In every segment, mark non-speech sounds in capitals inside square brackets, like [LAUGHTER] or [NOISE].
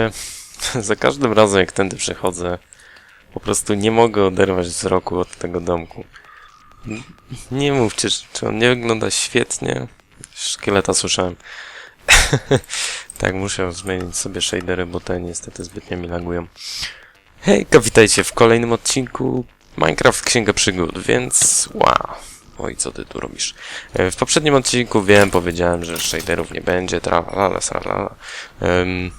[LAUGHS] Za każdym razem jak tędy przechodzę, po prostu nie mogę oderwać wzroku od tego domku. Nie mówcie, czy- czy on nie wygląda świetnie. Szkieleta słyszałem. [LAUGHS] tak, muszę zmienić sobie shadery, bo te niestety zbytnio mi lagują. Hejka, witajcie w kolejnym odcinku Minecraft Księga Przygód, więc wow. Oj, co ty tu robisz? E, W poprzednim odcinku wiem, powiedziałem, że shaderów nie będzie, tralala, sralala. Um,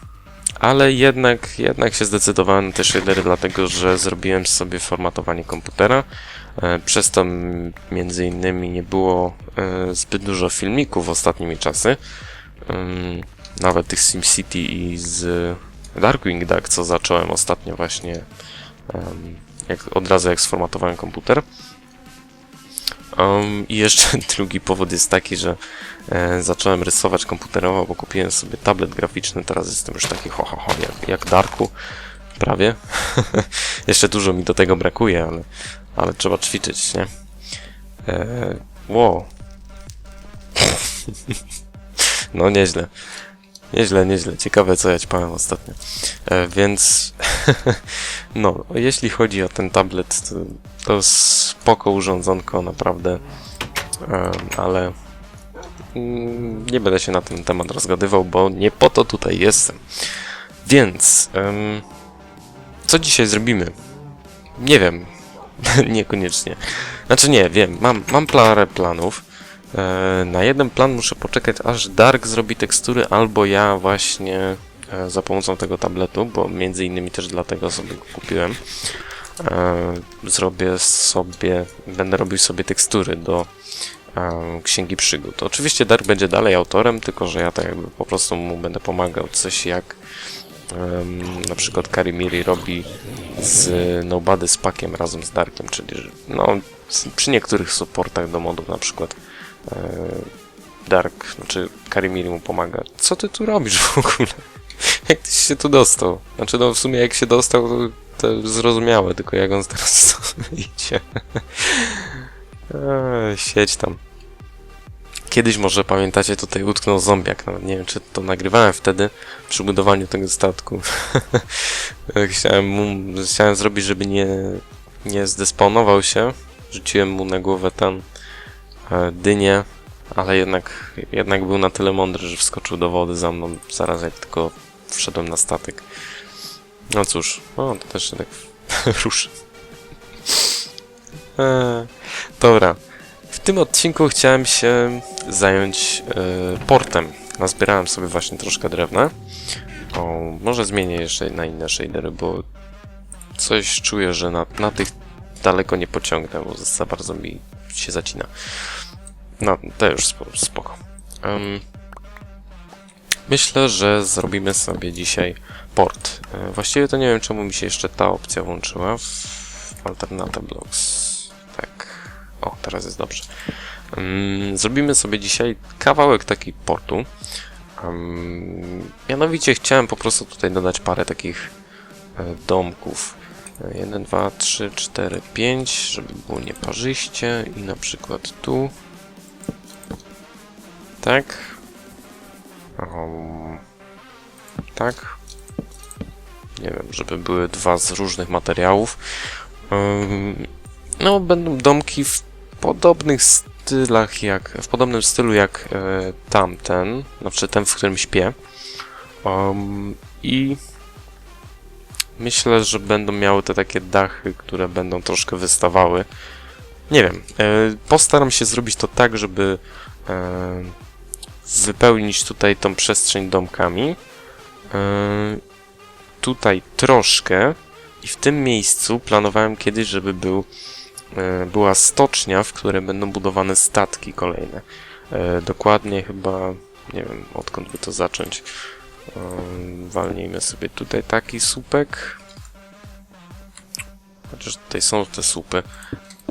ale jednak, jednak się zdecydowałem na te shadery, dlatego że zrobiłem sobie formatowanie komputera. E, Przez to między innymi nie było e, zbyt dużo filmików ostatnimi czasy. Ym, Nawet tych SimCity i z Darkwing Duck, co zacząłem ostatnio właśnie jak, od razu jak sformatowałem komputer. Um, I jeszcze [LAUGHS] drugi powód jest taki, że e, zacząłem rysować komputerowo, bo kupiłem sobie tablet graficzny, teraz jestem już taki ho, ho, ho jak, jak Darku, prawie. [LAUGHS] jeszcze dużo mi do tego brakuje, ale, ale trzeba ćwiczyć, nie? E, wow. [LAUGHS] no nieźle. Nieźle, nieźle. Ciekawe, co ja ćpałem ostatnio. E, więc, [LAUGHS] no, jeśli chodzi o ten tablet, to, to spoko urządzonko, naprawdę. E, ale mm, nie będę się na ten temat rozgadywał, bo nie po to tutaj jestem. Więc, em, co dzisiaj zrobimy? Nie wiem. [LAUGHS] Niekoniecznie. Znaczy nie, wiem, mam, mam parę planów. E, Na jeden plan muszę poczekać, aż Dark zrobi tekstury, albo ja właśnie e, za pomocą tego tabletu, bo między innymi też dlatego sobie go kupiłem. e, Zrobię sobie, będę robił sobie tekstury do Księgi Przygód. Oczywiście Dark będzie dalej autorem, tylko że ja tak jakby po prostu mu będę pomagał. Coś jak na przykład Karimiri robi z Nobody z pakiem razem z Darkiem, czyli no, przy niektórych supportach do modów na przykład Dark, znaczy Karimiri mu pomaga. Co ty tu robisz w ogóle? [LAUGHS] Jak tyś się tu dostał? Znaczy no w sumie jak się dostał to, to zrozumiałe, tylko jak on teraz [LAUGHS] idzie. Eee, tam. Kiedyś może pamiętacie tutaj utknął zombiak, nawet nie wiem czy to nagrywałem wtedy przy budowaniu tego statku. [LAUGHS] chciałem mu, chciałem zrobić, żeby nie, nie zdysponował się. Rzuciłem mu na głowę ten e, dynię, ale jednak, jednak był na tyle mądry, że wskoczył do wody za mną zaraz jak tylko wszedłem na statek. No cóż, o, to też tak [LAUGHS] ruszy. Eee, dobra. W tym odcinku chciałem się zająć e, portem. Nazbierałem sobie właśnie troszkę drewna. O, może zmienię jeszcze na inne shadery, bo coś czuję, że na, na tych daleko nie pociągnę, bo za bardzo mi się zacina. No, to już spo- spoko. Em, myślę, że zrobimy sobie dzisiaj port. E, właściwie to nie wiem, czemu mi się jeszcze ta opcja włączyła w Alternate Blocks. Tak. O, teraz jest dobrze. Em, zrobimy sobie dzisiaj kawałek taki portu. Em, mianowicie chciałem po prostu tutaj dodać parę takich e, domków. 1, 2, 3, 4, 5, żeby było nieparzyście i na przykład tu. Tak. Um, tak. Nie wiem, żeby były dwa z różnych materiałów. Um, no, będą domki w podobnych stylach jak, w podobnym stylu jak e, tamten, znaczy ten, w którym śpię. Um, I myślę, że będą miały te takie dachy, które będą troszkę wystawały. Nie wiem, e, postaram się zrobić to tak, żeby e, wypełnić tutaj tą przestrzeń domkami. E, tutaj troszkę i w tym miejscu planowałem kiedyś, żeby był, e, była stocznia, w której będą budowane statki kolejne. E, dokładnie chyba, nie wiem odkąd by to zacząć. Walnijmy sobie tutaj taki słupek. Chociaż tutaj są te słupy.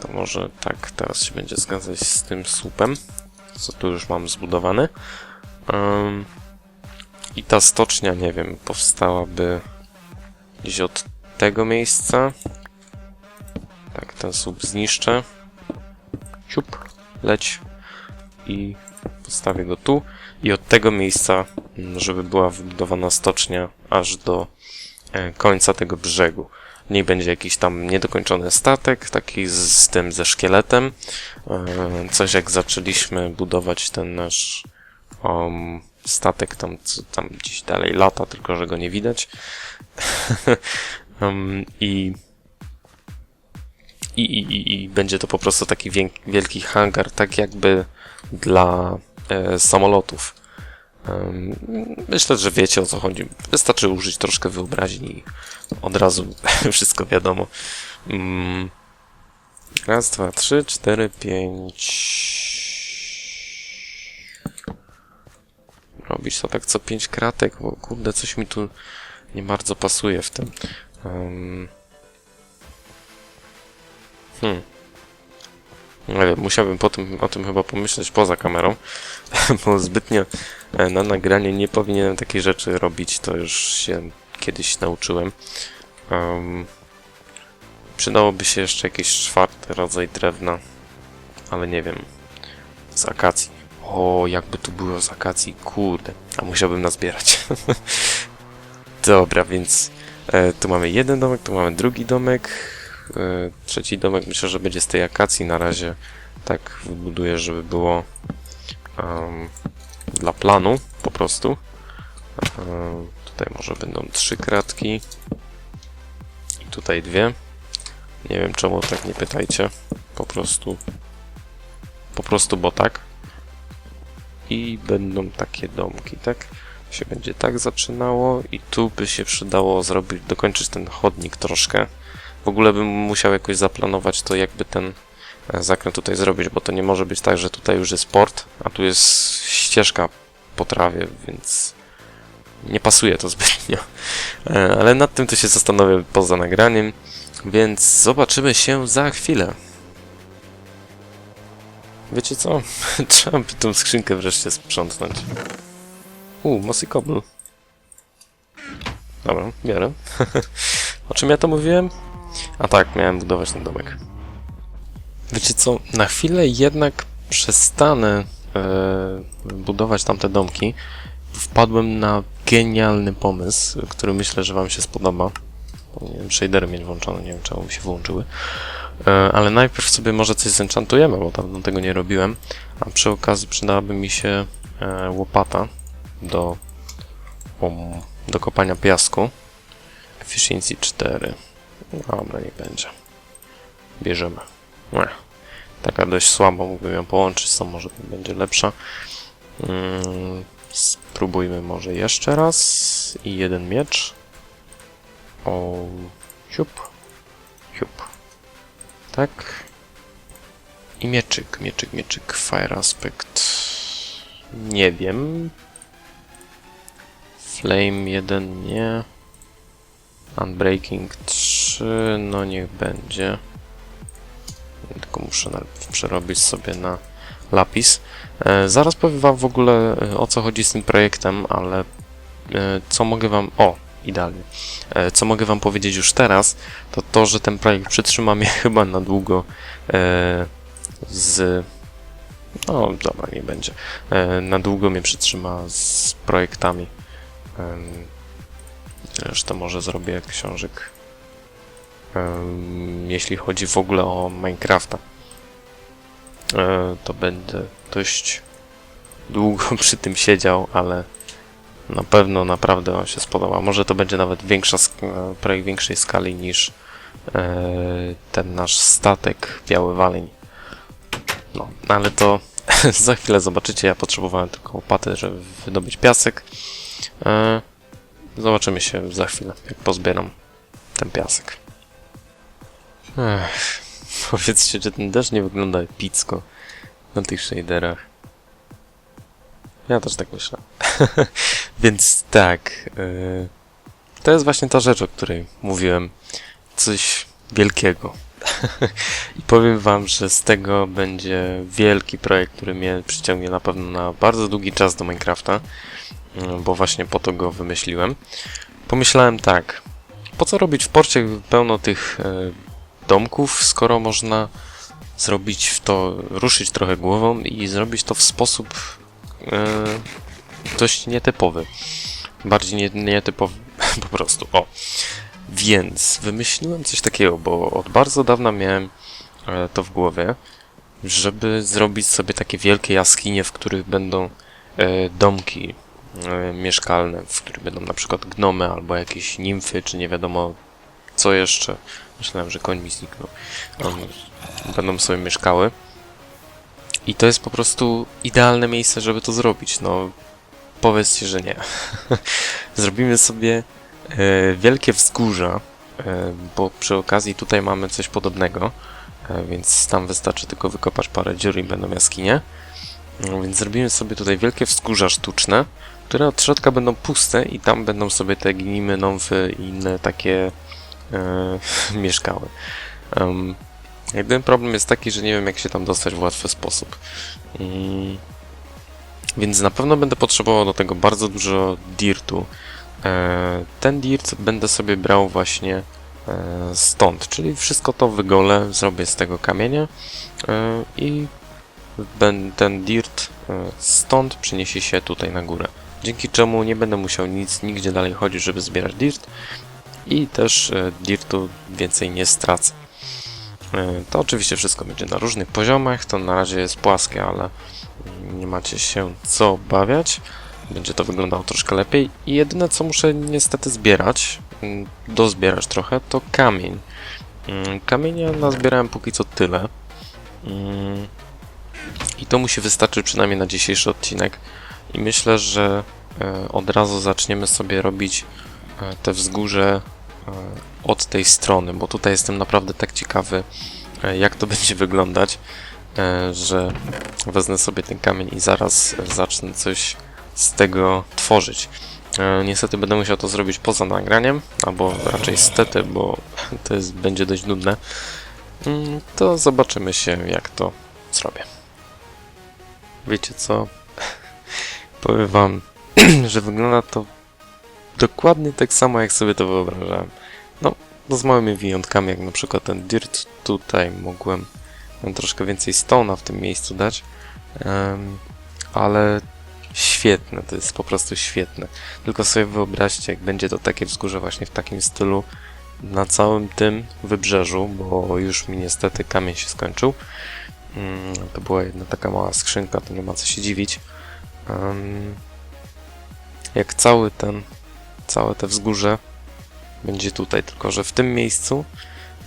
To może tak teraz się będzie zgadzać z tym słupem, co tu już mam zbudowane. Um, I ta stocznia, nie wiem, powstałaby gdzieś od tego miejsca. Tak, ten słup zniszczę. Siup, leć. I Postawię go tu i od tego miejsca, mm, żeby była wybudowana stocznia aż do e, końca tego brzegu. W niej będzie jakiś tam niedokończony statek, taki z, z tym ze szkieletem. E, Coś jak zaczęliśmy budować ten nasz um, statek tam, co tam gdzieś dalej lata, tylko że go nie widać. [LAUGHS] um, I i, i, i- będzie to po prostu taki wielki hangar, tak jakby dla e, samolotów. Myślę, że wiecie o co chodzi. Wystarczy użyć troszkę wyobraźni i od razu [LAUGHS] wszystko wiadomo. Mm. Raz, dwa, trzy, cztery, pięć. Robić to tak co pięć kratek, bo kurde, coś mi tu nie bardzo pasuje w tym. Hmm. Nie wiem, musiałbym po tym, o tym chyba pomyśleć poza kamerą, [LAUGHS] bo zbytnio na nagranie nie powinienem takiej rzeczy robić, to już się kiedyś nauczyłem. Um, przydałoby się jeszcze jakiś czwarty rodzaj drewna, ale nie wiem, z akacji. O, jakby tu było z akacji, kurde, a musiałbym nazbierać. [LAUGHS] Dobra, więc e, tu mamy jeden domek, tu mamy drugi domek. E, trzeci domek myślę, że będzie z tej akacji na razie. Tak wybuduję, żeby było em, dla planu po prostu. E, tutaj może będą trzy kratki. I tutaj dwie. Nie wiem czemu, tak nie pytajcie. Po prostu. Po prostu, bo tak. I będą takie domki, tak? się będzie tak zaczynało i tu by się przydało zrobić, dokończyć ten chodnik troszkę. W ogóle bym musiał jakoś zaplanować to, jakby ten zakręt tutaj zrobić, bo to nie może być tak, że tutaj już jest port, a tu jest ścieżka po trawie, więc nie pasuje to zbytnio. E, Ale nad tym to się zastanowię poza nagraniem, więc zobaczymy się za chwilę. Wiecie co? [LAUGHS] Trzeba by tą skrzynkę wreszcie sprzątnąć. U, mossy cobble. Dobra, biorę. [LAUGHS] o czym ja to mówiłem? A tak, miałem budować ten domek. Wiecie co, na chwilę jednak przestanę e, budować tamte domki. Wpadłem na genialny pomysł, który myślę, że wam się spodoba. Powinienem shadery mieć włączone, nie wiem czemu mi się wyłączyły. E, ale najpierw sobie może coś zenchantujemy, bo dawno tego nie robiłem. A przy okazji przydałaby mi się e, łopata do, um, do kopania piasku. Efficiency 4. Dobra, nie będzie. Bierzemy. Nie. Taka dość słaba, mógłbym ją połączyć tą, może będzie lepsza. Mm, spróbujmy może jeszcze raz. I jeden miecz. O, siup. Siup. Tak. I mieczyk, mieczyk, mieczyk. Fire aspect. Nie wiem. Flame 1 nie. Unbreaking 3, no niech będzie. Tylko muszę przerobić sobie na lapis. E, zaraz powiem wam w ogóle e, o co chodzi z tym projektem, ale e, co mogę wam... O, idealnie. Co mogę wam powiedzieć już teraz, to to, że ten projekt przytrzyma mnie [LAUGHS] chyba na długo z... No, dobra, nie będzie. Na długo mnie przytrzyma z projektami. Zresztą może zrobię książek. Jeśli chodzi w ogóle o Minecrafta, E, to będę dość długo [LAUGHS] przy tym siedział, ale na pewno naprawdę wam się spodoba. Może to będzie nawet większa, sk- projekt większej skali niż e, ten nasz statek Biały Waleń. No, ale to [LAUGHS] za chwilę zobaczycie. Ja potrzebowałem tylko łopatę, żeby wydobyć piasek. E, Zobaczymy się za chwilę, jak pozbieram ten piasek. Ech, powiedzcie, czy ten deszcz nie wygląda epicko na tych shaderach. Ja też tak myślę. [LAUGHS] Więc tak, yy, to jest właśnie ta rzecz, o której mówiłem. Coś wielkiego. [LAUGHS] I powiem wam, że z tego będzie wielki projekt, który mnie przyciągnie na pewno na bardzo długi czas do Minecrafta. No, bo właśnie po to go wymyśliłem. Pomyślałem tak, po co robić w porcie pełno tych e, domków, skoro można zrobić w to, ruszyć trochę głową i zrobić to w sposób e, dość nietypowy. Bardziej nie, nietypowy [LAUGHS] po prostu. O. Więc wymyśliłem coś takiego, bo od bardzo dawna miałem e, to w głowie, żeby zrobić sobie takie wielkie jaskinie, w których będą e, domki e, mieszkalne, w których będą na przykład gnomy albo jakieś nimfy, czy nie wiadomo co jeszcze. Myślałem, że koń mi zniknął. Będą sobie mieszkały. I to jest po prostu idealne miejsce, żeby to zrobić. No, powiedzcie, że nie. [LAUGHS] Zrobimy sobie e, wielkie wzgórza, e, bo przy okazji tutaj mamy coś podobnego, e, więc tam wystarczy tylko wykopać parę dziur i będą jaskinie. No, więc zrobimy sobie tutaj wielkie wzgórza sztuczne, które od środka będą puste i tam będą sobie te gnimy, nąfy i inne takie [LAUGHS] mieszkały. Um, jedyny problem jest taki, że nie wiem jak się tam dostać w łatwy sposób. Mm, więc na pewno będę potrzebował do tego bardzo dużo dirtu. E, ten dirt będę sobie brał właśnie e, stąd, czyli wszystko to wygolę, zrobię z tego kamienia e, i ten dirt e, stąd przeniesie się tutaj na górę. Dzięki czemu nie będę musiał nic nigdzie dalej chodzić, żeby zbierać dirt i też e, dirtu więcej nie stracę. E, To oczywiście wszystko będzie na różnych poziomach, to na razie jest płaskie, ale nie macie się co obawiać. Będzie to wyglądało troszkę lepiej. I jedyne co muszę niestety zbierać, mm, dozbierać trochę, to kamień. Mm, Kamienia nazbierałem póki co tyle. Mm, I to musi wystarczyć przynajmniej na dzisiejszy odcinek. I myślę, że e, od razu zaczniemy sobie robić te wzgórze od tej strony, bo tutaj jestem naprawdę tak ciekawy, e, jak to [LAUGHS] będzie wyglądać, e, że wezmę sobie ten kamień i zaraz e, zacznę coś z tego tworzyć. E, Niestety będę musiał to zrobić poza nagraniem, albo raczej stety, bo [LAUGHS] to jest, będzie dość nudne. Mm, To zobaczymy się, jak to zrobię. Wiecie co? [LAUGHS] Powiem wam, [CLEARS THROAT] że wygląda to dokładnie tak samo, jak sobie to wyobrażałem. No, no z małymi wyjątkami, jak na przykład ten dirt. Tutaj mogłem troszkę więcej stona w tym miejscu dać. Em, ale świetne, to jest po prostu świetne. Tylko sobie wyobraźcie, jak będzie to takie wzgórze właśnie w takim stylu na całym tym wybrzeżu, bo już mi niestety kamień się skończył. Mm, To była jedna taka mała skrzynka, to nie ma co się dziwić. Em, Jak cały ten, całe te wzgórze będzie tutaj, tylko że w tym miejscu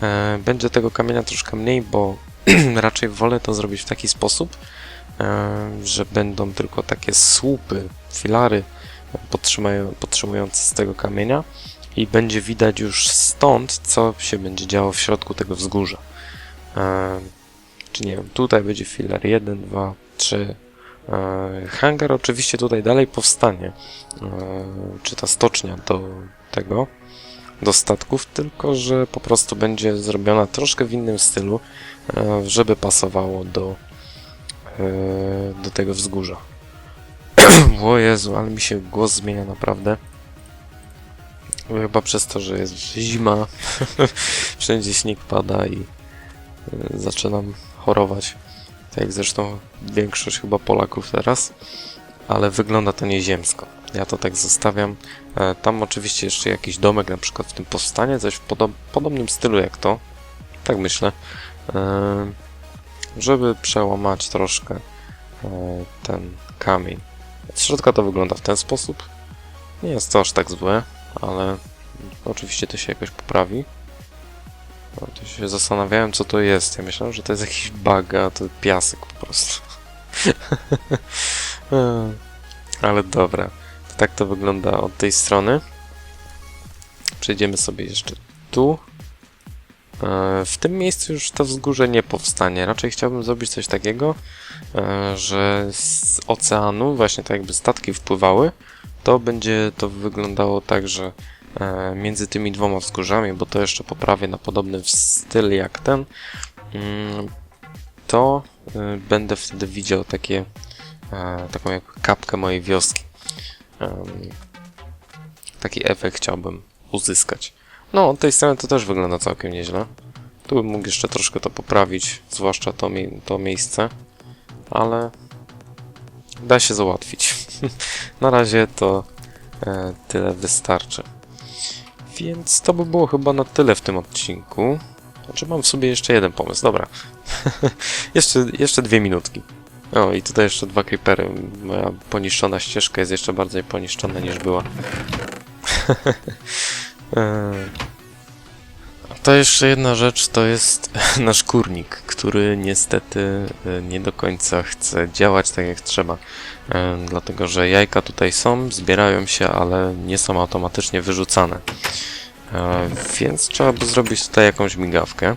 e, będzie tego kamienia troszkę mniej, bo [CLEARS THROAT] raczej wolę to zrobić w taki sposób, e, że będą tylko takie słupy, filary podtrzymujące z tego kamienia i będzie widać już stąd, co się będzie działo w środku tego wzgórza. E, czy nie wiem, tutaj będzie filar 1, 2, 3. E, hangar oczywiście tutaj dalej powstanie, e, czy ta stocznia do tego, do statków, tylko że po prostu będzie zrobiona troszkę w innym stylu, e, żeby pasowało do, do tego wzgórza. [CLEARS THROAT] o Jezu, ale mi się głos zmienia naprawdę. Chyba przez to, że jest zima, [LAUGHS] wszędzie śnieg pada i zaczynam chorować. Tak jak zresztą większość chyba Polaków teraz, ale wygląda to nieziemsko. Ja to tak zostawiam. E, Tam oczywiście jeszcze jakiś domek na przykład w tym powstanie, coś w podob podobnym stylu jak to. Tak myślę. E, Żeby przełamać troszkę e, ten kamień. Z środka to wygląda w ten sposób. Nie jest to aż tak złe, ale oczywiście to się jakoś poprawi. To się zastanawiałem, co to jest. Ja myślałem, że to jest jakiś bug, a to piasek po prostu. [LAUGHS] E, Ale dobra. To tak to wygląda od tej strony. Przejdziemy sobie jeszcze tu. E, W tym miejscu już to wzgórze nie powstanie. Raczej chciałbym zrobić coś takiego, e, że z oceanu, właśnie tak jakby statki wpływały, to będzie to wyglądało tak, że między tymi dwoma wzgórzami, bo to jeszcze poprawię na podobny styl jak ten, mm, to e, będę wtedy widział takie, e, taką jak kapkę mojej wioski. Taki efekt chciałbym uzyskać. No, od tej strony to też wygląda całkiem nieźle. Tu bym mógł jeszcze troszkę to poprawić, zwłaszcza to, mie- to miejsce, ale da się załatwić. [LAUGHS] Na razie to e, tyle wystarczy. Więc to by było chyba na tyle w tym odcinku. Znaczy mam w sobie jeszcze jeden pomysł, dobra. [LAUGHS] jeszcze, jeszcze dwie minutki. O, i tutaj jeszcze dwa creepery. Moja poniszczona ścieżka jest jeszcze bardziej poniszczona niż była. Eee, [LAUGHS] To jeszcze jedna rzecz, to jest [LAUGHS] nasz kurnik, który niestety e, nie do końca chce działać tak jak trzeba. E, Dlatego, że jajka tutaj są, zbierają się, ale nie są automatycznie wyrzucane. E, Więc trzeba by zrobić tutaj jakąś migawkę.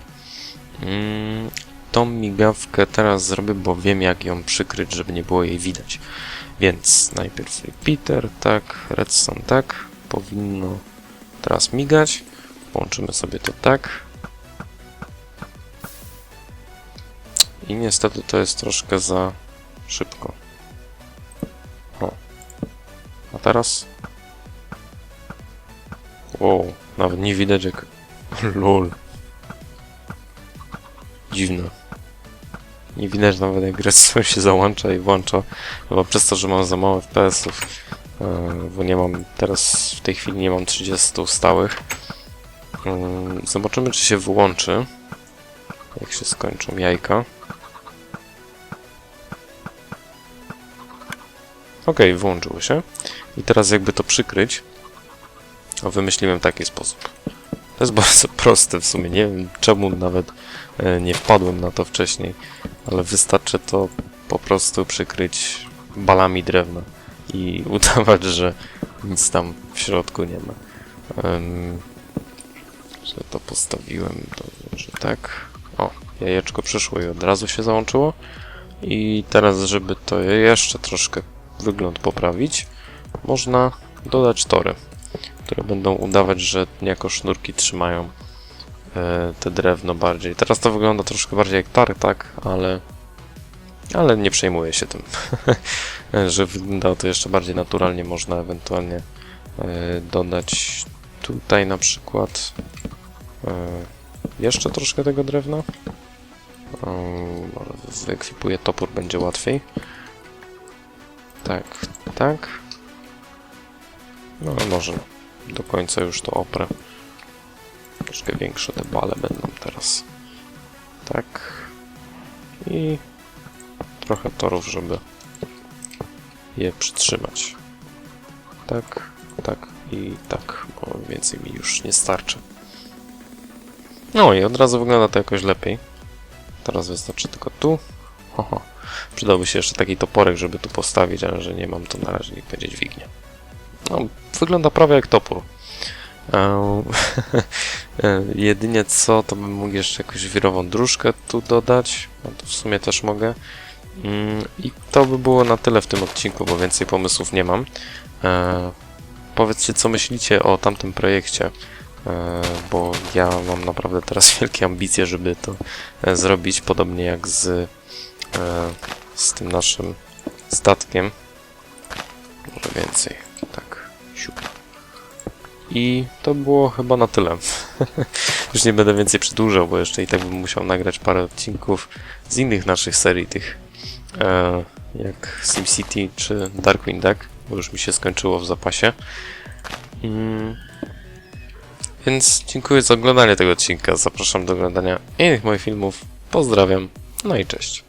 Mm, Tą migawkę teraz zrobię, bo wiem jak ją przykryć, żeby nie było jej widać. Więc najpierw repeater, tak, redstone, tak, powinno teraz migać. Połączymy sobie to tak. I niestety to jest troszkę za szybko. O. A teraz? Wow, nawet nie widać jak... [LAUGHS] LOL. Dziwne. Nie widać nawet jak redstone się załącza i włącza. Chyba przez to, że mam za mało FPS-ów. e, Bo nie mam teraz w tej chwili nie mam 30 stałych. Mm, Zobaczymy czy się wyłączy. Jak się skończą jajka. Ok, włączyło się. I teraz jakby to przykryć, to wymyśliłem taki sposób. To jest [LAUGHS] bardzo proste w sumie. Nie wiem czemu nawet e, nie wpadłem na to wcześniej, ale wystarczy to po prostu przykryć balami drewna i [LAUGHS] udawać, że nic tam w środku nie ma. Że to postawiłem, to że tak. O, jajeczko przyszło i od razu się załączyło. I teraz, żeby to jeszcze troszkę wygląd poprawić, można dodać tory, które będą udawać, że jako sznurki trzymają e, te drewno bardziej. Teraz to wygląda troszkę bardziej jak tartak, ale ale nie przejmuję się tym, [LAUGHS] że wygląda to jeszcze bardziej naturalnie. Można ewentualnie e, dodać tutaj na przykład jeszcze troszkę tego drewna. E, może wyekwipuję topór, będzie łatwiej. Tak, tak. No może do końca już to oprę. Troszkę większe te bale będą teraz. Tak. I trochę torów, żeby je przytrzymać. Tak, tak i tak, bo więcej mi już nie starczy. No i od razu wygląda to jakoś lepiej. Teraz wystarczy tylko tu. Oho. Przydałby się jeszcze taki toporek, żeby tu postawić, ale że nie mam, to na razie niech będzie dźwignia. No, wygląda prawie jak topór. Eee, [LAUGHS] Jedynie co, to bym mógł jeszcze jakąś wirową dróżkę tu dodać. No to w sumie też mogę. Mm, I to by było na tyle w tym odcinku, bo więcej pomysłów nie mam. Eee, powiedzcie, co myślicie o tamtym projekcie, bo ja mam naprawdę teraz [LAUGHS] wielkie ambicje, żeby to e, zrobić, podobnie jak z, e, z tym naszym statkiem. Może więcej, tak, siup. I to było chyba na tyle. [LAUGHS] Już nie będę więcej przedłużał, bo jeszcze i tak bym musiał nagrać parę odcinków z innych naszych serii, tych e, jak SimCity czy Darkwing Duck, bo już mi się skończyło w zapasie. Mm. Więc dziękuję za oglądanie tego odcinka. Zapraszam do oglądania innych moich filmów. Pozdrawiam. No i cześć.